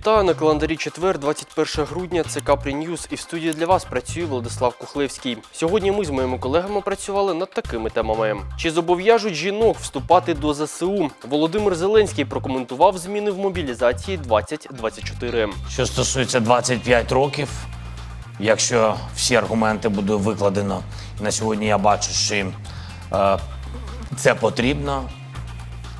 Вітаю на календарі четвер, 21 грудня. Це Капрі Ньюз. І в студії для вас працює Владислав Кухлевський. Сьогодні ми з моїми колегами працювали над такими темами: чи зобов'яжуть жінок вступати до ЗСУ? Володимир Зеленський прокоментував зміни в мобілізації 2024. Що стосується 25 років, якщо всі аргументи буде викладено, на сьогодні я бачу, що їм е, це потрібно,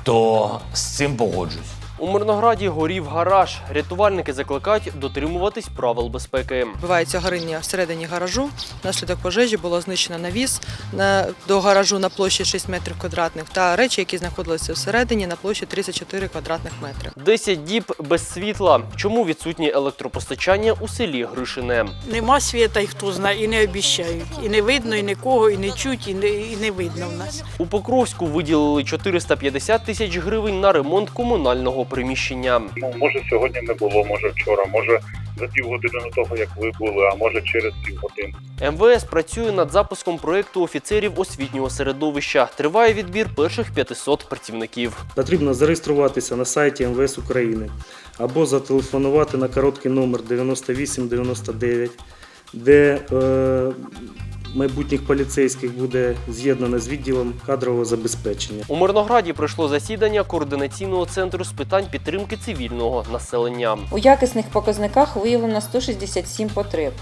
то з цим погоджусь. У Мирнограді горів гараж. Рятувальники закликають дотримуватись правил безпеки. Відбувається горіння всередині гаражу. Внаслідок пожежі було знищено навіс на, до гаражу на площі 6 метрів квадратних та речі, які знаходилися всередині на площі 34 квадратних метри. 10 діб без світла. Чому відсутні електропостачання у селі Гришине? Нема світа, і хто знає, і не обіщають. І не видно, і нікого, і не чуть, і не, і не видно в нас. У Покровську виділили 450 тисяч гривень на ремонт комунального приміщення. Ну, може сьогодні не було, може вчора, може за півгодини до того, як ви були, а може через півгодини. МВС працює над запуском проєкту офіцерів освітнього середовища. Триває відбір перших 500 працівників. Потрібно зареєструватися на сайті МВС України або зателефонувати на короткий номер 9899, де е, майбутніх поліцейських буде з'єднане з відділом кадрового забезпечення. У Мирнограді пройшло засідання координаційного центру з питань підтримки цивільного населення. У якісних показниках виявлено 167 потреб.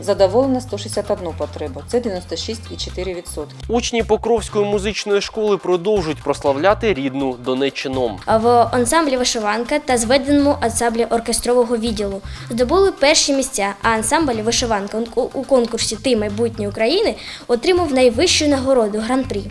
Задоволено 161 потребу. Це 96,4%. Учні Покровської музичної школи продовжують прославляти рідну Донеччину. в ансамблі вишиванка та зведеному ансамблі оркестрового відділу здобули перші місця. А ансамбль вишиванка у у конкурсі Ти майбутнє України отримав найвищу нагороду гран-прі.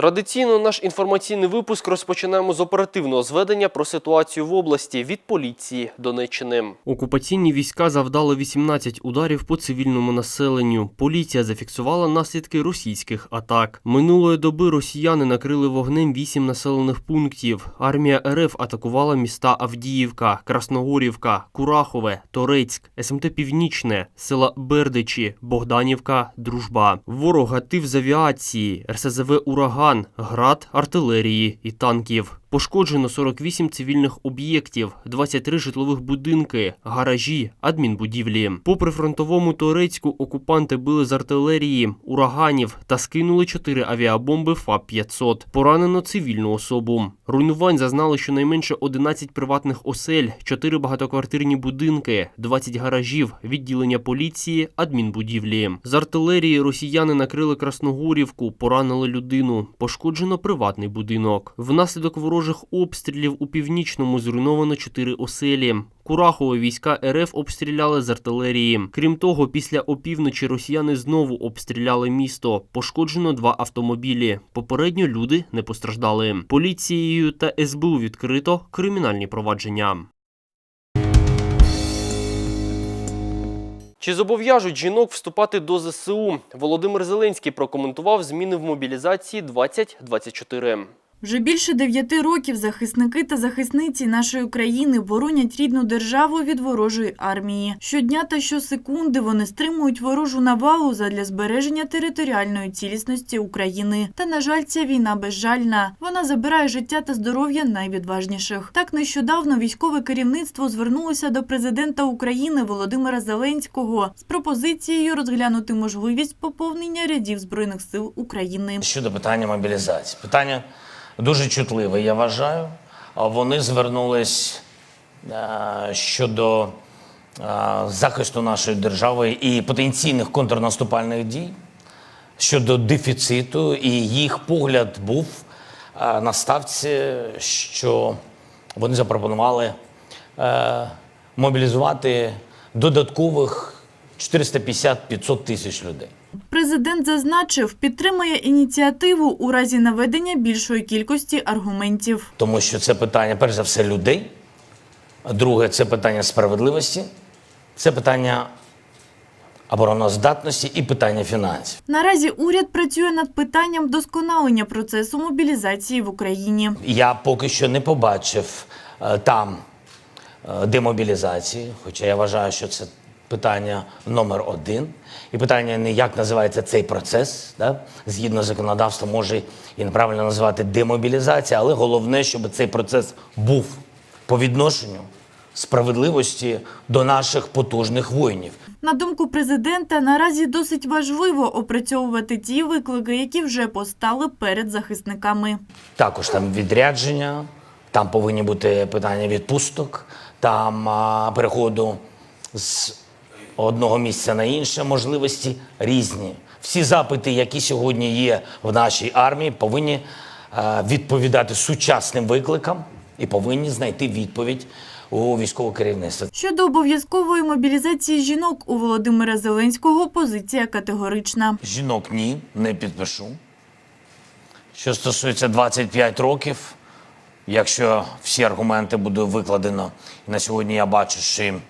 Традиційно наш інформаційний випуск розпочинаємо з оперативного зведення про ситуацію в області від поліції Донеччини. Окупаційні війська завдали 18 ударів по цивільному населенню. Поліція зафіксувала наслідки російських атак. Минулої доби росіяни накрили вогнем 8 населених пунктів. Армія РФ атакувала міста Авдіївка, Красногорівка, Курахове, Торецьк, СМТ Північне, села Бердичі, Богданівка, Дружба. Ворог гатив з авіації, РСЗВ Ураган, град, артилерії і танків. Пошкоджено 48 цивільних об'єктів, 23 житлових будинки, гаражі, адмінбудівлі. По прифронтовому Торецьку окупанти били з артилерії, ураганів та скинули 4 авіабомби ФАП-500. Поранено цивільну особу. Руйнувань зазнали щонайменше 11 приватних осель, 4 багатоквартирні будинки, 20 гаражів, відділення поліції, адмінбудівлі. З артилерії росіяни накрили Красногорівку, поранили людину. Пошкоджено приватний будинок. Внаслідок ворожих обстрілів у північному зруйновано 4 оселі. Курахове війська РФ обстріляли з артилерії. Крім того, після опівночі росіяни знову обстріляли місто. Пошкоджено два автомобілі. Попередньо люди не постраждали. Поліцією та СБУ відкрито кримінальні провадження. Чи зобов'яжуть жінок вступати до ЗСУ? Володимир Зеленський прокоментував зміни в мобілізації 2024. Вже більше дев'яти років захисники та захисниці нашої країни боронять рідну державу від ворожої армії. Щодня та щосекунди вони стримують ворожу навалу задля збереження територіальної цілісності України. Та на жаль, ця війна безжальна. Вона забирає життя та здоров'я найвідважніших. Так нещодавно військове керівництво звернулося до президента України Володимира Зеленського з пропозицією розглянути можливість поповнення рядів збройних сил України. Щодо питання мобілізації. Питання дуже чутливе, я вважаю. Вони звернулись е, щодо е, захисту нашої держави і потенційних контрнаступальних дій, щодо дефіциту, і їх погляд був е, на ставці, що вони запропонували мобілізувати додаткових 450-500 тисяч людей. Президент зазначив, підтримує ініціативу у разі наведення більшої кількості аргументів. Тому що це питання, перш за все, людей. А Друге, це питання справедливості, це питання обороноздатності і питання фінансів. Наразі уряд працює над питанням вдосконалення процесу мобілізації в Україні. Я поки що не побачив е, там е, демобілізації, хоча я вважаю, що це питання номер один. І питання не як називається цей процес, да? згідно законодавства, може і неправильно називати демобілізація, але головне, щоб цей процес був по відношенню справедливості до наших потужних воїнів. На думку президента, наразі досить важливо опрацьовувати ті виклики, які вже постали перед захисниками. Також там відрядження, там повинні бути питання відпусток, там а, переходу з одного місця на інше, можливості різні. Всі запити, які сьогодні є в нашій армії, повинні відповідати сучасним викликам і повинні знайти відповідь у військового керівництва. Щодо обов'язкової мобілізації жінок у Володимира Зеленського позиція категорична. Жінок ні, не підпишу. Що стосується 25 років, якщо всі аргументи буде викладено, на сьогодні я бачу, що їм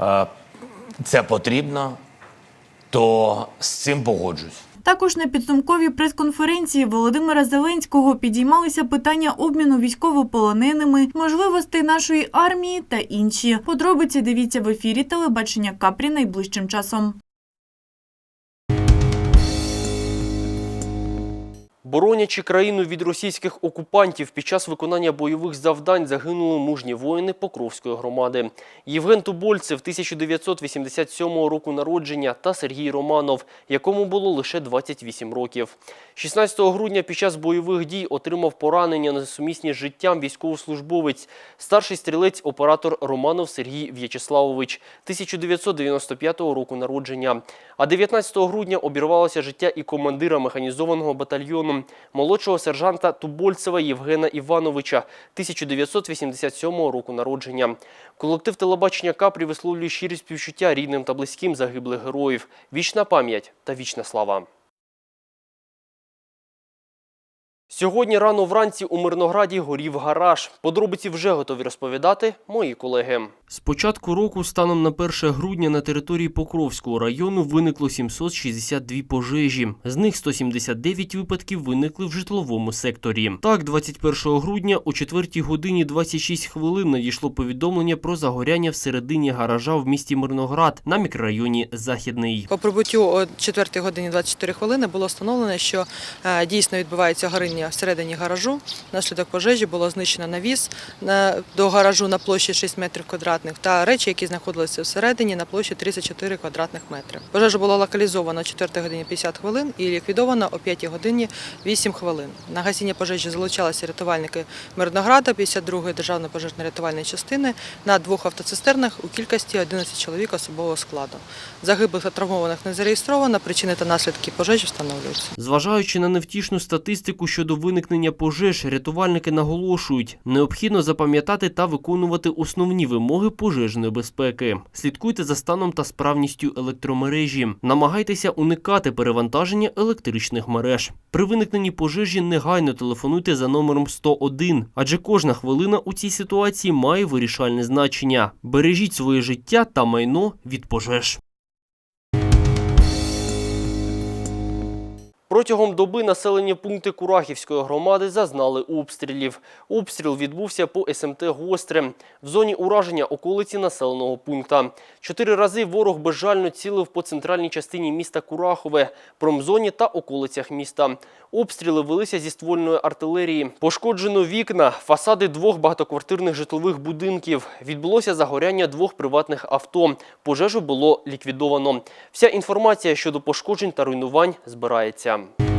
е, це потрібно, то з цим погоджусь. Також на підсумковій прес-конференції Володимира Зеленського підіймалися питання обміну військовополоненими, можливостей нашої армії та інші. Подробиці дивіться в ефірі телебачення Капрі найближчим часом. Боронячи країну від російських окупантів під час виконання бойових завдань загинули мужні воїни Покровської громади. Євген Тубольцев 1987 року народження та Сергій Романов, якому було лише 28 років. 16 грудня під час бойових дій отримав поранення несумісні з життям військовослужбовець, старший стрілець-оператор Романов Сергій В'ячеславович 1995 року народження. А 19 грудня обірвалося життя і командира механізованого батальйону молодшого сержанта Тубольцева Євгена Івановича 1987 року народження. Колектив телебачення Капрі висловлює щирі співчуття рідним та близьким загиблих героїв. Вічна пам'ять та вічна слава. Сьогодні рано вранці у Мирнограді горів гараж. Подробиці вже готові розповідати мої колеги. З початку року, станом на 1 грудня, на території Покровського району виникло 762 пожежі. З них 179 випадків виникли в житловому секторі. Так, 21 грудня о 4 годині 26 хвилин надійшло повідомлення про загоряння всередині гаража в місті Мирноград на мікрорайоні Західний. По прибуттю о 4 годині 24 хвилини було встановлено, що е, дійсно відбувається горіння всередині гаражу. Внаслідок пожежі було знищено навіс на, до гаражу на площі 6 метрів квадратних та речі, які знаходилися всередині на площі 34 квадратних метри. Пожежа була локалізована о 4 годині 50 хвилин і ліквідована о 5 годині 8 хвилин. На гасіння пожежі залучалися рятувальники Мирнограда, 52-ї державної пожежно-рятувальної частини на двох автоцистернах у кількості 11 чоловік особового складу. Загиблих та травмованих не зареєстровано, причини та наслідки пожежі встановлюються. Зважаючи на невтішну статистику щодо виникнення пожеж, рятувальники наголошують, необхідно запам'ятати та виконувати основні вимоги пожежної безпеки. Слідкуйте за станом та справністю електромережі. Намагайтеся уникати перевантаження електричних мереж. При виникненні пожежі негайно телефонуйте за номером 101, адже кожна хвилина у цій ситуації має вирішальне значення. Бережіть своє життя та майно від пожеж. Протягом доби населені пункти Курахівської громади зазнали обстрілів. Обстріл відбувся по СМТ Гостре. В зоні ураження околиці населеного пункта. Чотири рази ворог безжально цілив по центральній частині міста Курахове, промзоні та околицях міста. Обстріли велися зі ствольної артилерії. Пошкоджено вікна, фасади двох багатоквартирних житлових будинків. Відбулося загоряння двох приватних авто. Пожежу було ліквідовано. Вся інформація щодо пошкоджень та руйнувань збирається. one.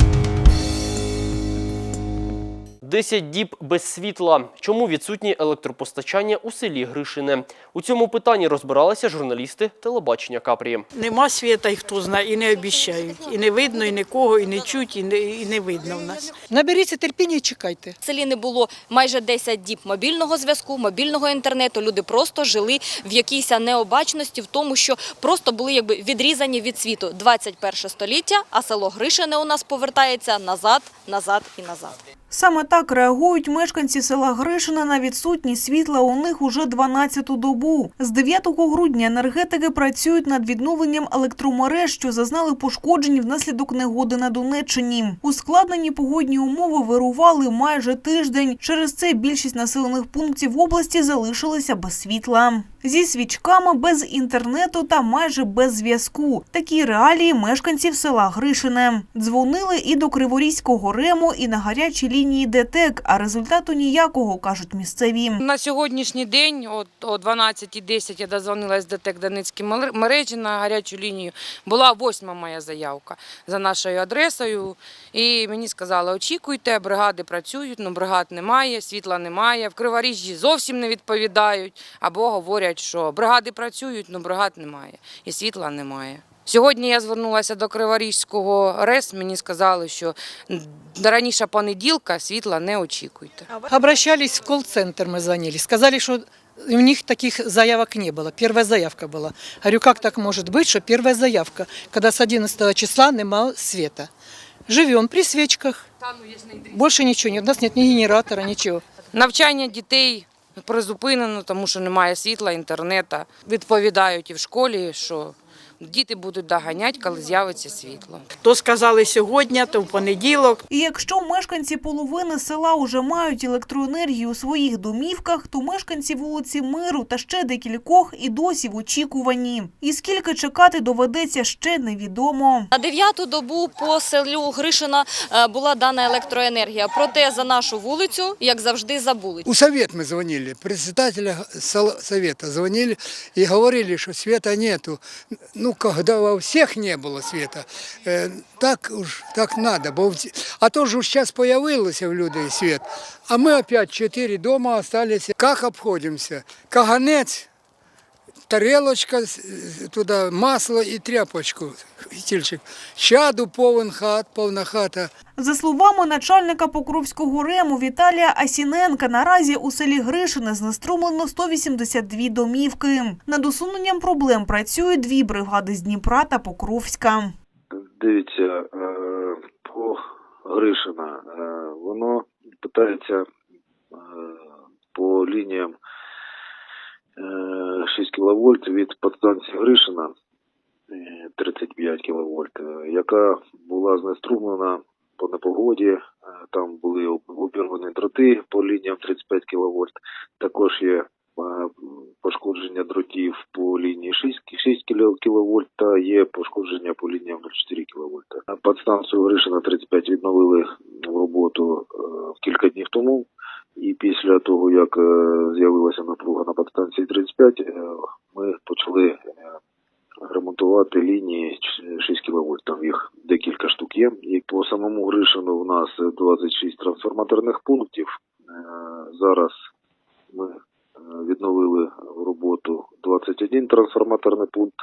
10 діб без світла. Чому відсутнє електропостачання у селі Гришине? У цьому питанні розбиралися журналісти телебачення Капрі. Нема світа, і хто знає, і не обіщають. І не видно, і нікого, і не чуть, і не, і не видно в нас. Наберіться терпіння і чекайте. В селі не було майже 10 діб мобільного зв'язку, мобільного інтернету. Люди просто жили в якійсь необачності, в тому, що просто були якби відрізані від світу. 21 століття, а село Гришине у нас повертається назад, назад і назад. Саме так реагують мешканці села Гришина на відсутність світла у них уже 12-ту добу. З 9 грудня енергетики працюють над відновленням електромереж, що зазнали пошкоджень внаслідок негоди на Донеччині. Ускладнені погодні умови вирували майже тиждень. Через це більшість населених пунктів області залишилися без світла. Зі свічками без інтернету та майже без зв'язку. Такі реалії мешканців села Гришине. Дзвонили і до Криворізького рему, і на гарячій лінії ДТЕК, а результату ніякого, кажуть місцеві. На сьогоднішній день, от о 12.10 я дозвонилась до ТЕК Донецькі мер- мережі на гарячу лінію. Була восьма моя заявка за нашою адресою. І мені сказали, очікуйте, бригади працюють, ну бригад немає, світла немає. В Криворіжжі зовсім не відповідають. Або говорять, що бригади працюють, ну бригад немає і світла немає. Сьогодні я звернулася до Криворізького РЕС, мені сказали, що до раніше понеділка світла не очікуйте. Обращались в колл-центр, мы звонили. Сказали, что у них таких заявок не было. Первая заявка была. Говорю, как так может быть, что первая заявка, когда с 11 числа нема света. Живем при свечках. Больше ничего нет. У нас нет ни генератора, ничего. Навчання дітей призупинено, тому що немає світла, інтернету. Відповідають і в школі, що діти будуть доганяти, коли з'явиться світло. То сказали сьогодні, то в понеділок. І якщо мешканці половини села уже мають електроенергію у своїх домівках, то мешканці вулиці Миру та ще декількох і досі в очікуванні. І скільки чекати доведеться ще невідомо. На дев'яту добу по селю Гришина е, була дана електроенергія. Проте за нашу вулицю, як завжди, забули. У совет мы звонили, председателя сел- совета звонили и говорили, что света нету. Ну, когда во всех не было света, э, так уж так надо. Бо в- а то же сейчас появился в людей свет, а мы опять четыре дома остались. Как обходимся? Каганец, тарелочка, э, масло и тряпочку, стільчик. Чаду повен хат, повна хата. За словами начальника Покровського рему Віталія Асіненка, наразі у селі Гришине знеструмлено 182 домівки. Над усуненням проблем працюють дві бригади з Дніпра та Покровська. Дивіться, е, по Гришина, е, воно питається е, по лініям 6 кВт від подстанції Гришина е, 35 кВт, яка була знеструмлена по непогоді. Е, Там були обірвані дроти по лініям 35 кВт. Також є е, пошкодження дротів по лінії 6, 6 кВт та є пошкодження по лініям 0,4 кВт. Подстанцію Гришина 35 відновили в роботу е, кілька днів тому. І після того, як е, з'явилася напруга на подстанції 35, е, ми почали е, ремонтувати лінії 6 кВт. Там їх декілька штук є. І по самому Гришину у нас 26 трансформаторних пунктів. Зараз ми відновили в роботу 21 трансформаторний пункт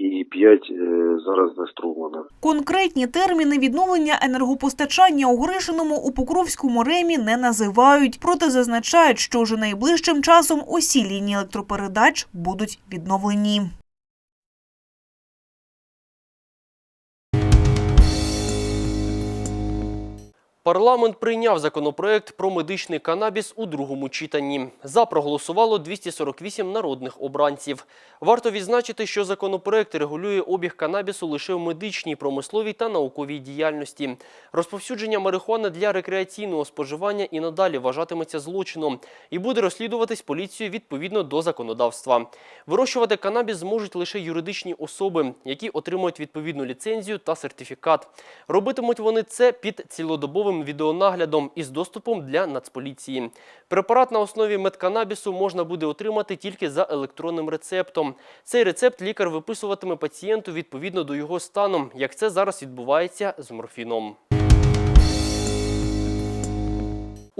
і 5 зараз знеструмлено. Конкретні терміни відновлення енергопостачання у Гришиному у Покровському ремі не називають, проте зазначають, що вже найближчим часом усі лінії електропередач будуть відновлені. Парламент прийняв законопроект про медичний канабіс у другому читанні. За проголосувало 248 народних обранців. Варто відзначити, що законопроект регулює обіг канабісу лише в медичній, промисловій та науковій діяльності. Розповсюдження марихуани для рекреаційного споживання і надалі вважатиметься злочином і буде розслідуватись поліцією відповідно до законодавства. Вирощувати канабіс зможуть лише юридичні особи, які отримують відповідну ліцензію та сертифікат. Робитимуть вони це під цілодобовим відеонаглядом із доступом для Нацполіції. Препарат на основі медканабісу можна буде отримати тільки за електронним рецептом. Цей рецепт лікар виписуватиме пацієнту відповідно до його стану, як це зараз відбувається з морфіном.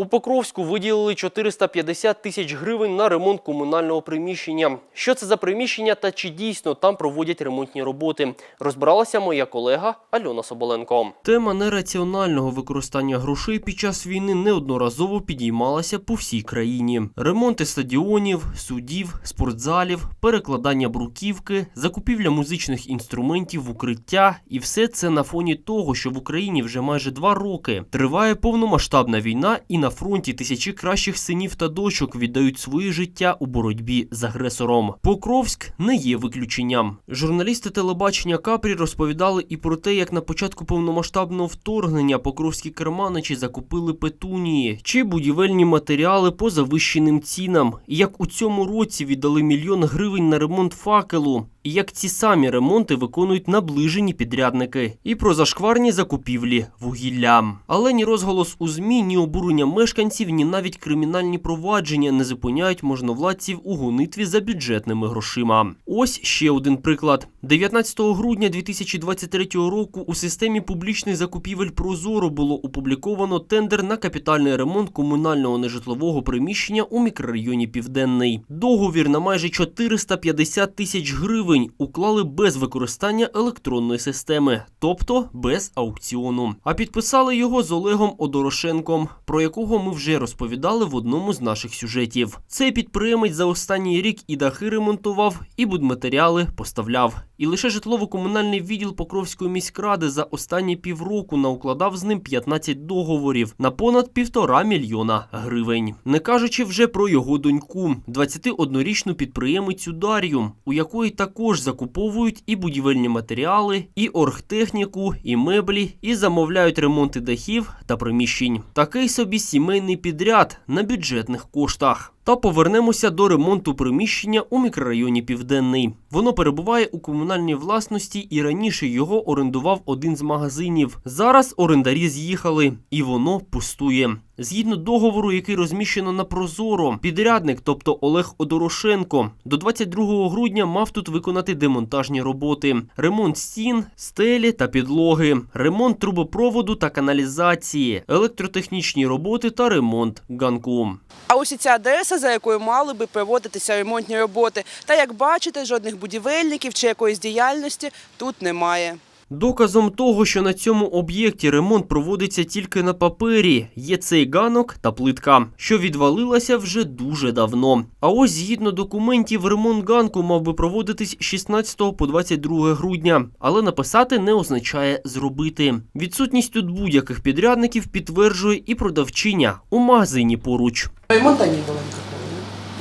У Покровську виділили 450 тисяч гривень на ремонт комунального приміщення. Що це за приміщення та чи дійсно там проводять ремонтні роботи? Розбиралася моя колега Альона Соболенко. Тема нераціонального використання грошей під час війни неодноразово підіймалася по всій країні. Ремонти стадіонів, судів, спортзалів, перекладання бруківки, закупівля музичних інструментів укриття і все це на фоні того, що в Україні вже майже два роки триває повномасштабна війна і на фронті тисячі кращих синів та дочок віддають своє життя у боротьбі з агресором. Покровськ не є виключенням. Журналісти телебачення Капрі розповідали і про те, як на початку повномасштабного вторгнення покровські керманичі закупили петунії чи будівельні матеріали по завищеним цінам, і як у цьому році віддали мільйон гривень на ремонт факелу. І як ці самі ремонти виконують наближені підрядники, і про зашкварні закупівлі вугілля. Але ні розголос у змі, ні обурення мешканців, ні навіть кримінальні провадження не зупиняють можновладців у гонитві за бюджетними грошима. Ось ще один приклад: 19 грудня 2023 року у системі публічних закупівель Прозоро було опубліковано тендер на капітальний ремонт комунального нежитлового приміщення у мікрорайоні Південний. Договір на майже 450 тисяч гривень уклали без використання електронної системи, тобто без аукціону. А підписали його з Олегом Одорошенком, про якого ми вже розповідали в одному з наших сюжетів. Цей підприємець за останній рік і дахи ремонтував, і будматеріали поставляв. І лише житлово-комунальний відділ Покровської міськради за останні півроку наукладав з ним 15 договорів на понад півтора мільйона гривень. Не кажучи вже про його доньку, 21-річну підприємицю Дар'ю, у якої також закуповують і будівельні матеріали, і оргтехніку, і меблі, і замовляють ремонти дахів та приміщень. Такий собі сімейний підряд на бюджетних коштах. Та повернемося до ремонту приміщення у мікрорайоні Південний. Воно перебуває у комунальній власності і раніше його орендував один з магазинів. Зараз орендарі з'їхали, і воно пустує. Згідно договору, який розміщено на Прозоро, підрядник, тобто Олег Одорошенко, до 22 грудня мав тут виконати демонтажні роботи: ремонт стін, стелі та підлоги, ремонт трубопроводу та каналізації, електротехнічні роботи та ремонт ганку. А ось і ця адреса, за якою мали би проводитися ремонтні роботи. Та як бачите, жодних будівельників чи якоїсь діяльності тут немає. Доказом того, що на цьому об'єкті ремонт проводиться тільки на папері, є цей ганок та плитка, що відвалилася вже дуже давно. А ось згідно документів, ремонт ганку мав би проводитись 16 по 22 грудня, але написати не означає зробити. Відсутність тут будь-яких підрядників підтверджує і продавчиня у магазині поруч. Ремонта не було.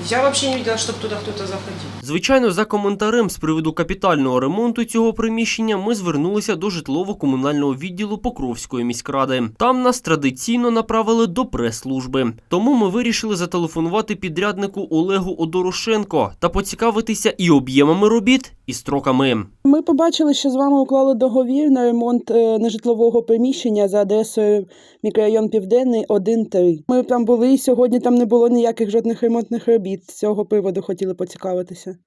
Я вообще не видела, чтобы туда кто-то заходил. Звичайно, за коментарем з приводу капітального ремонту цього приміщення ми звернулися до житлово-комунального відділу Покровської міськради. Там нас традиційно направили до прес-служби. Тому ми вирішили зателефонувати підряднику Олегу Одорошенко та поцікавитися і об'ємами робіт, і строками. Ми побачили, що з вами уклали договір на ремонт е, нежитлового приміщення за адресою мікрорайон Південний 1-3. Ми там були і сьогодні там не було ніяких жодних ремонтних робіт. З цього приводу хотіли поцікавитися.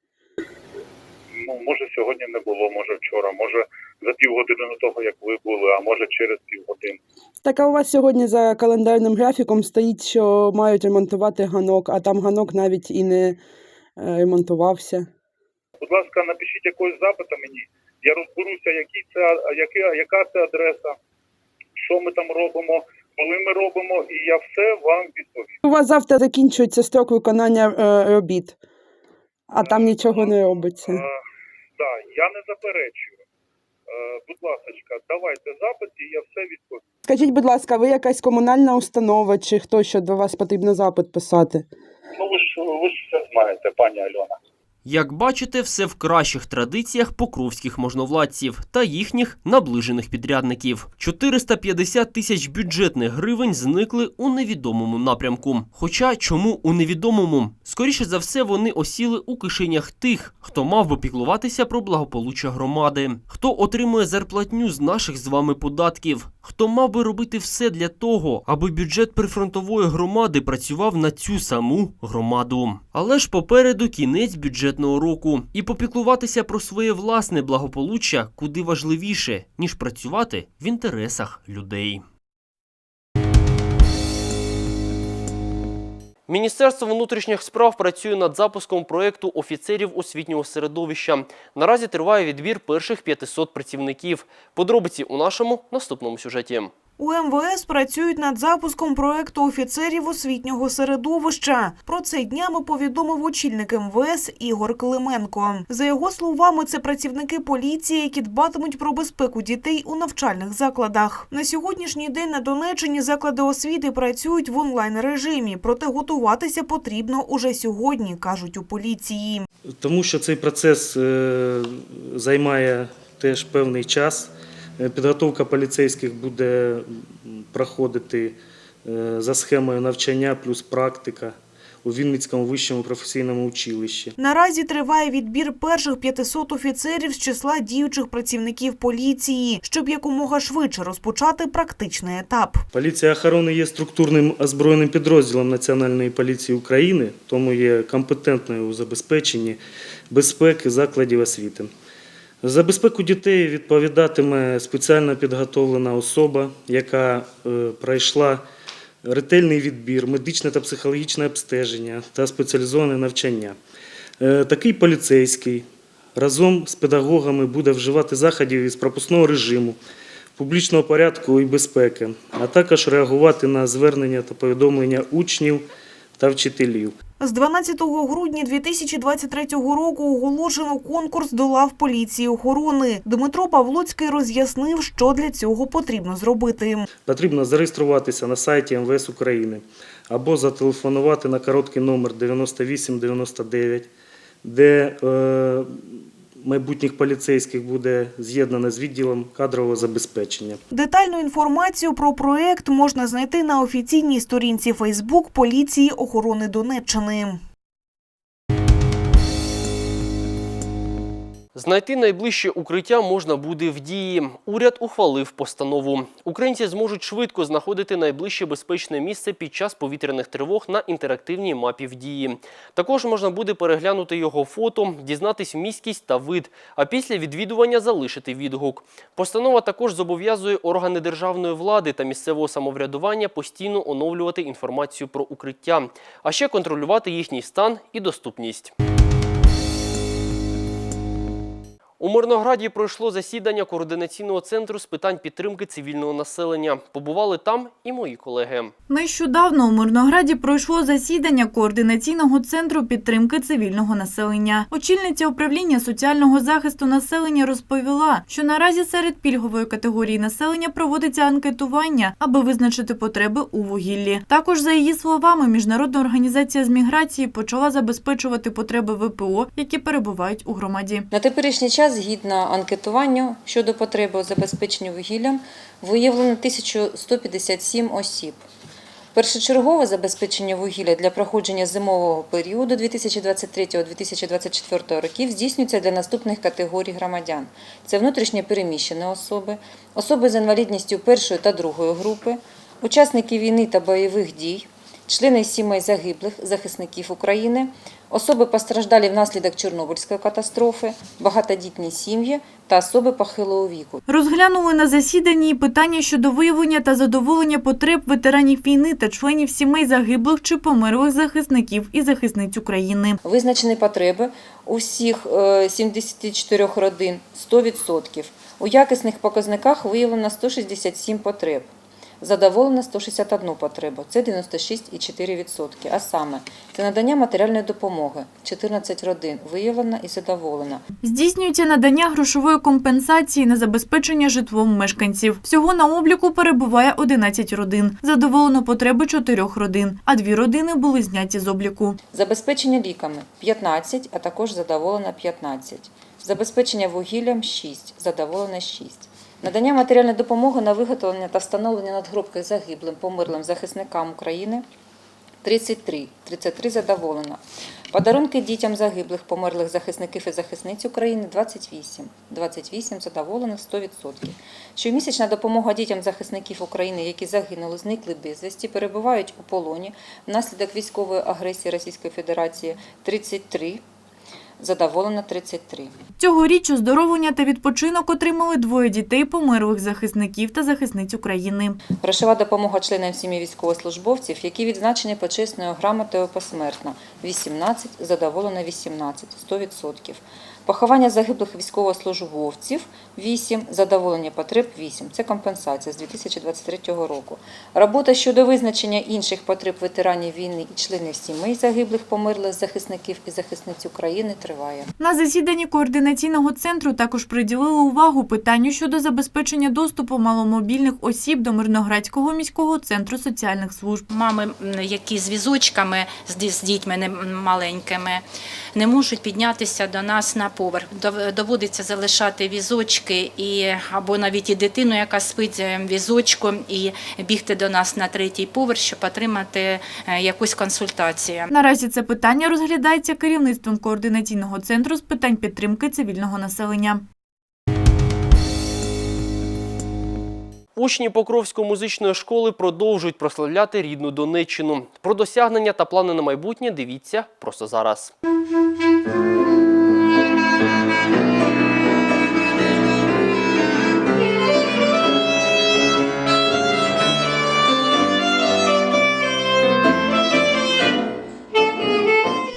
Ну, може, сьогодні не було, може вчора, може за півгодини до того, як ви були, а може через півгодини. Так, а у вас сьогодні за календарним графіком стоїть, що мають ремонтувати ганок, а там ганок навіть і не е, ремонтувався. Будь ласка, напишіть якогось запита мені. Я розберуся, які це, яка, яка це адреса, що ми там робимо, коли ми робимо, і я все вам відповім. У вас завтра закінчується строк виконання е, робіт, а там нічого не робиться. Так, я не заперечую. Е, будь ласка, давайте запит, і я все відповім. Скажіть, будь ласка, ви якась комунальна установа чи хто, що до вас потрібно запит писати? Ну ви ж ви ж все знаєте, пані Альона. Як бачите, все в кращих традиціях покровських можновладців та їхніх наближених підрядників. 450 тисяч бюджетних гривень зникли у невідомому напрямку. Хоча чому у невідомому? Скоріше за все, вони осіли у кишенях тих, хто мав би піклуватися про благополуччя громади, хто отримує зарплатню з наших з вами податків, хто мав би робити все для того, аби бюджет прифронтової громади працював на цю саму громаду. Але ж попереду кінець бюджетного року, і попіклуватися про своє власне благополуччя куди важливіше, ніж працювати в інтересах людей. Міністерство внутрішніх справ працює над запуском проєкту офіцерів освітнього середовища. Наразі триває відбір перших 500 працівників. Подробиці у нашому наступному сюжеті. У МВС працюють над запуском проекту офіцерів освітнього середовища. Про це днями повідомив очільник МВС Ігор Клименко. За його словами, це працівники поліції, які дбатимуть про безпеку дітей у навчальних закладах. На сьогоднішній день на Донеччині заклади освіти працюють в онлайн режимі, проте готуватися потрібно уже сьогодні, кажуть у поліції. Тому що цей процес е, займає теж певний час. Е, Підготовка поліцейських буде проходити е, за схемою навчання плюс практика у Вінницькому вищому професійному училищі. Наразі триває відбір перших 500 офіцерів з числа діючих працівників поліції, щоб якомога швидше розпочати практичний етап. Поліція охорони є структурним озброєним підрозділом Національної поліції України, тому є компетентною у забезпеченні безпеки закладів освіти. За безпеку дітей відповідатиме спеціально підготовлена особа, яка е, пройшла ретельний відбір, медичне та психологічне обстеження та спеціалізоване навчання. Е, Такий поліцейський разом з педагогами буде вживати заходів із пропускного режиму, публічного порядку і безпеки, а також реагувати на звернення та повідомлення учнів та вчителів. З 12 грудня 2023 року оголошено конкурс до лав поліції охорони. Дмитро Павлоцький роз'яснив, що для цього потрібно зробити. Потрібно зареєструватися на сайті МВС України або зателефонувати на короткий номер 9899, де е, майбутніх поліцейських буде з'єднане з відділом кадрового забезпечення. Детальну інформацію про проект можна знайти на офіційній сторінці Фейсбук поліції охорони Донеччини. Знайти найближче укриття можна буде в дії. Уряд ухвалив постанову. Українці зможуть швидко знаходити найближче безпечне місце під час повітряних тривог на інтерактивній мапі в дії. Також можна буде переглянути його фото, дізнатись міськість та вид, а після відвідування залишити відгук. Постанова також зобов'язує органи державної влади та місцевого самоврядування постійно оновлювати інформацію про укриття, а ще контролювати їхній стан і доступність. У Мирнограді пройшло засідання координаційного центру з питань підтримки цивільного населення. Побували там і мої колеги. Нещодавно у Мирнограді пройшло засідання координаційного центру підтримки цивільного населення. Очільниця управління соціального захисту населення розповіла, що наразі серед пільгової категорії населення проводиться анкетування, аби визначити потреби у вугіллі. Також, за її словами, міжнародна організація з міграції почала забезпечувати потреби ВПО, які перебувають у громаді. На теперішній час, згідно анкетуванню щодо потреби у забезпеченні вугіллям, виявлено 1157 осіб. Першочергове забезпечення вугілля для проходження зимового періоду 2023-2024 років здійснюється для наступних категорій громадян: це внутрішньо переміщені особи, особи з інвалідністю першої та другої групи, учасники війни та бойових дій, члени сімей загиблих захисників України, особи постраждалі внаслідок Чорнобильської катастрофи, багатодітні сім'ї та особи похилого віку. Розглянули на засіданні і питання щодо виявлення та задоволення потреб ветеранів війни та членів сімей загиблих чи померлих захисників і захисниць України. Визначені потреби у всіх е, 74 родин 100%. У якісних показниках виявлено 167 потреб. Задоволено 161 потребу, це 96,4%. А саме, це надання матеріальної допомоги, 14 родин виявлено і задоволено. Здійснюється надання грошової компенсації на забезпечення житлом мешканців. Всього на обліку перебуває 11 родин. Задоволено потреби 4 родин, а дві родини були зняті з обліку. Забезпечення ліками 15, а також задоволено 15. Забезпечення вугіллям 6, задоволено 6. Надання матеріальної допомоги на виготовлення та встановлення надгробки загиблим померлим захисникам України 33, 33 задоволено. Подарунки дітям загиблих померлих захисників і захисниць України 28, 28 задоволено 100%. Щомісячна допомога дітям захисників України, які загинули, зникли безвісті, перебувають у полоні внаслідок військової агресії Російської Федерації 33, задоволено 33. Цьогоріч оздоровлення та відпочинок отримали двоє дітей померлих захисників та захисниць України. Грошова допомога членам сім'ї військовослужбовців, які відзначені почесною грамотою посмертно 18, задоволено 18, 100%. Поховання загиблих військовослужбовців 8, задоволення потреб 8. Це компенсація з 2023 року. Робота щодо визначення інших потреб ветеранів війни і членів сімей загиблих померлих захисників і захисниць України триває. На засіданні координаційного центру також приділили увагу питанню щодо забезпечення доступу маломобільних осіб до Мирноградського міського центру соціальних служб. Мами, які з візочками, з дітьми маленькими, не можуть піднятися до нас на поверх. Доводиться залишати візочки і або навіть і дитину, яка спить е, візочком, і бігти до нас на третій поверх, щоб отримати е, якусь консультацію. Наразі це питання розглядається керівництвом координаційного центру з питань підтримки цивільного населення. Учні Покровської музичної школи продовжують прославляти рідну Донеччину. Про досягнення та плани на майбутнє дивіться просто зараз.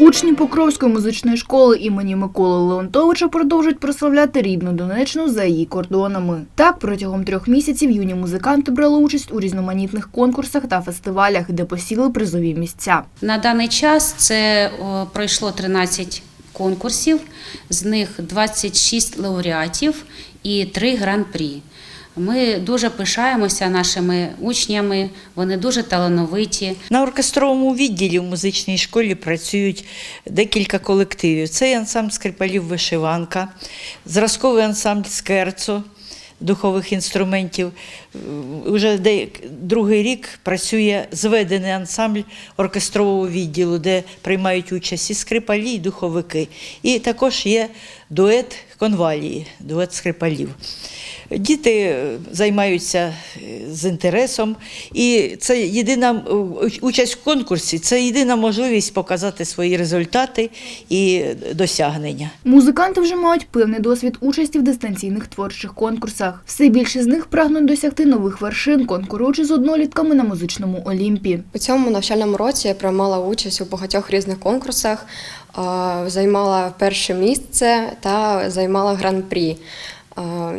Учні Покровської музичної школи імені Миколи Леонтовича продовжують прославляти рідну Донеччину за її кордонами. Так, протягом трьох місяців юні музиканти брали участь у різноманітних конкурсах та фестивалях, де посіли призові місця. На даний час це пройшло 13 конкурсів, з них 26 лауреатів і 3 гран-прі. Ми дуже пишаємося нашими учнями, вони дуже талановиті. На оркестровому відділі в музичній школі працюють декілька колективів. Це ансамбль скрипалів вишиванка, зразковий ансамбль скерцо духових інструментів. Уже другий рік працює зведений ансамбль оркестрового відділу, де приймають участь і скрипалі, і духовики. І також є дует конвалії, дует скрипалів. Діти е, займаються е, з інтересом, і це єдина е, участь в конкурсі, це єдина можливість показати свої результати і досягнення. Музиканти вже мають певний досвід участі в дистанційних творчих конкурсах. Все більше з них прагнуть досягти нових вершин, конкуруючи з однолітками на музичному олімпі. У цьому навчальному році я приймала участь у багатьох різних конкурсах, займала перше місце та займала гран-прі.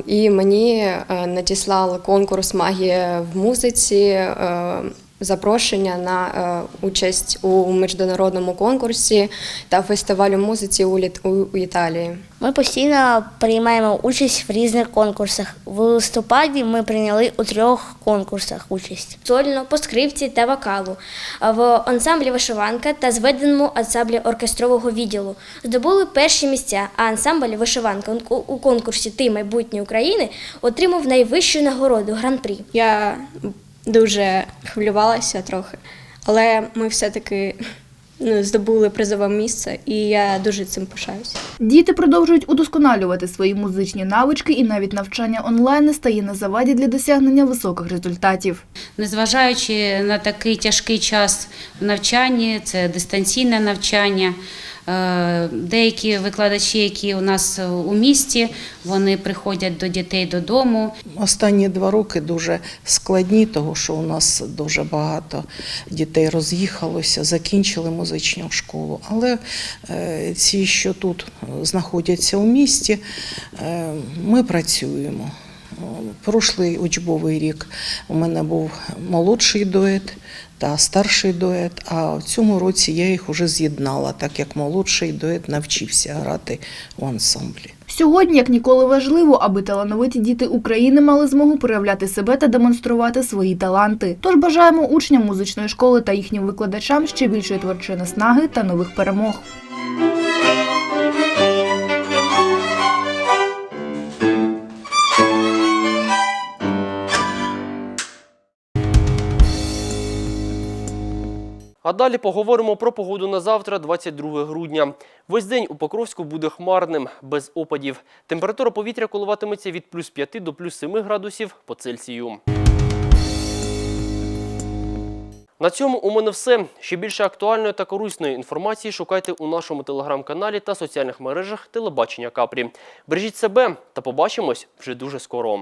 І мені е, надіслали конкурс Магія в музиці. Запрошення на е, участь у міжнародному конкурсі та фестивалю музиці у Італії. Ми постійно приймаємо участь в різних конкурсах. В листопаді ми прийняли у трьох конкурсах участь: сольно, по скрипці та вокалу, а в ансамблі вишиванка та зведеному ансамблі оркестрового відділу. Здобули перші місця, а ансамбль вишиванка у- у конкурсі Ти майбутнє України отримав найвищу нагороду гран-прі. Я дуже хвилювалася трохи, але ми все-таки ну, здобули призове місце, і я дуже цим пишаюся. Діти продовжують удосконалювати свої музичні навички, і навіть навчання онлайн не стає на заваді для досягнення високих результатів. Незважаючи на такий тяжкий час в навчанні, це дистанційне навчання. Е, Деякі викладачі, які у нас у місті, вони приходять до дітей додому. Останні два роки дуже складні, тому що у нас дуже багато дітей роз'їхалося, закінчили музичну школу. Але е, ці, що тут знаходяться у місті, е, ми працюємо. Прошлий учбовий рік у мене був молодший дует та старший дует, а в цьому році я їх уже з'єднала, так як молодший дует навчився грати в ансамблі. Сьогодні, як ніколи, важливо, аби талановиті діти України мали змогу проявляти себе та демонструвати свої таланти. Тож бажаємо учням музичної школи та їхнім викладачам ще більшої творчої наснаги та нових перемог. А далі поговоримо про погоду на завтра, 22 грудня. Весь день у Покровську буде хмарним, без опадів. Температура повітря коливатиметься від плюс 5 до плюс 7 градусів по Цельсію. На цьому у мене все. Ще більше актуальної та корисної інформації шукайте у нашому телеграм-каналі та соціальних мережах телебачення Капрі. Бережіть себе та побачимось вже дуже скоро.